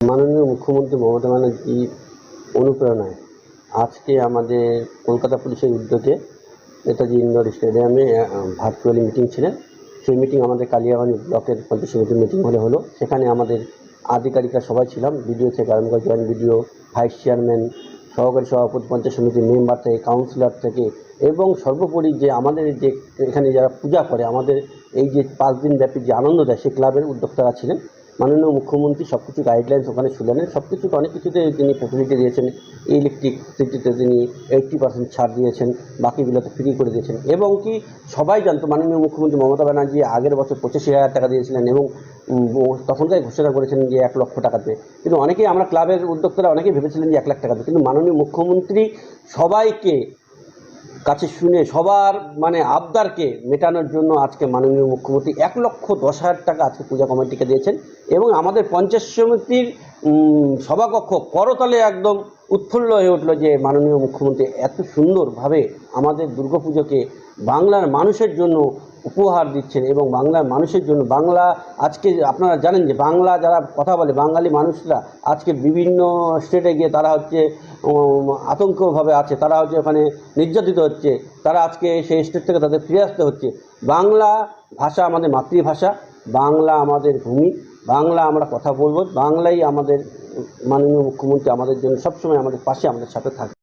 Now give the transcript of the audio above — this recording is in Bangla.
মাননীয় মুখ্যমন্ত্রী মমতা ব্যানার্জির অনুপ্রেরণায় আজকে আমাদের কলকাতা পুলিশের উদ্যোগে নেতাজি ইন্ডোর স্টেডিয়ামে ভার্চুয়ালি মিটিং ছিলেন। সেই মিটিং আমাদের কালিয়াগঞ্জ ব্লকের পঞ্চায়েত সমিতির মিটিং হলে হলো। সেখানে আমাদের আধিকারিকরা সবাই ছিলাম। বিডিও থেকে আরম্ভ করে জয়েন্ট বিডিও ভাইস চেয়ারম্যান সহকারী সভাপতি, পঞ্চায়েত সমিতির মেম্বার থেকে কাউন্সিলর থেকে এবং সর্বোপরি যে আমাদের যে এখানে যারা পূজা করে, আমাদের এই যে পাঁচ দিন ব্যাপী যে আনন্দ দেয়, সেই ক্লাবের উদ্যোক্তারা ছিলেন। মাননীয় মুখ্যমন্ত্রী সব কিছু গাইডলাইন্স ওখানে শুনলেন সব কিছুতে অনেক কিছুতে তিনি ফ্যাসিলিটি দিয়েছেন। ইলেকট্রিসিটিতে তিনি এইট্টি পার্সেন্ট ছাড় দিয়েছেন, বাকিগুলোতে ফ্রি করে দিয়েছেন। এবং কি সবাই জানতো, মাননীয় মুখ্যমন্ত্রী মমতা ব্যানার্জি আগের বছর পঁচাশি হাজার টাকা দিয়েছিলেন এবং তখনকার ঘোষণা করেছেন যে এক লক্ষ টাকা দেবে। কিন্তু অনেকেই, আমরা ক্লাবের উদ্যোক্তারা অনেকেই ভেবেছিলেন যে এক লাখ টাকা দেবে। কিন্তু মাননীয় মুখ্যমন্ত্রী সবাইকে কাছে শুনে সবার মানে আবদারকে মেটানোর জন্য আজকে মাননীয় মুখ্যমন্ত্রী এক লক্ষ দশ হাজার টাকা আজকে পূজা কমিটিকে দিয়েছেন এবং আমাদের পঞ্চায়েত সমিতির সভাকক্ষ করতলে একদম উৎফুল্ল হয়ে উঠল যে মাননীয় মুখ্যমন্ত্রী এত সুন্দরভাবে আমাদের দুর্গাপুজোকে বাংলার মানুষের জন্য উপহার দিচ্ছেন এবং বাংলার মানুষের জন্য বাংলা আজকে আপনারা জানেন যে বাংলা যারা কথা বলে, বাঙালি মানুষরা আজকে বিভিন্ন স্টেটে গিয়ে তারা হচ্ছে আতঙ্কভাবে আছে, তারা হচ্ছে ওখানে নির্যাতিত হচ্ছে, তারা আজকে সেই স্টেট থেকে তাদের ফিরে আসতে হচ্ছে। বাংলা ভাষা আমাদের মাতৃভাষা, বাংলা আমাদের ভূমি, বাংলা আমরা কথা বলব, বাংলাই আমাদের মাননীয় মুখ্যমন্ত্রী আমাদের জন্য সবসময় আমাদের পাশে আমাদের সাথে থাকে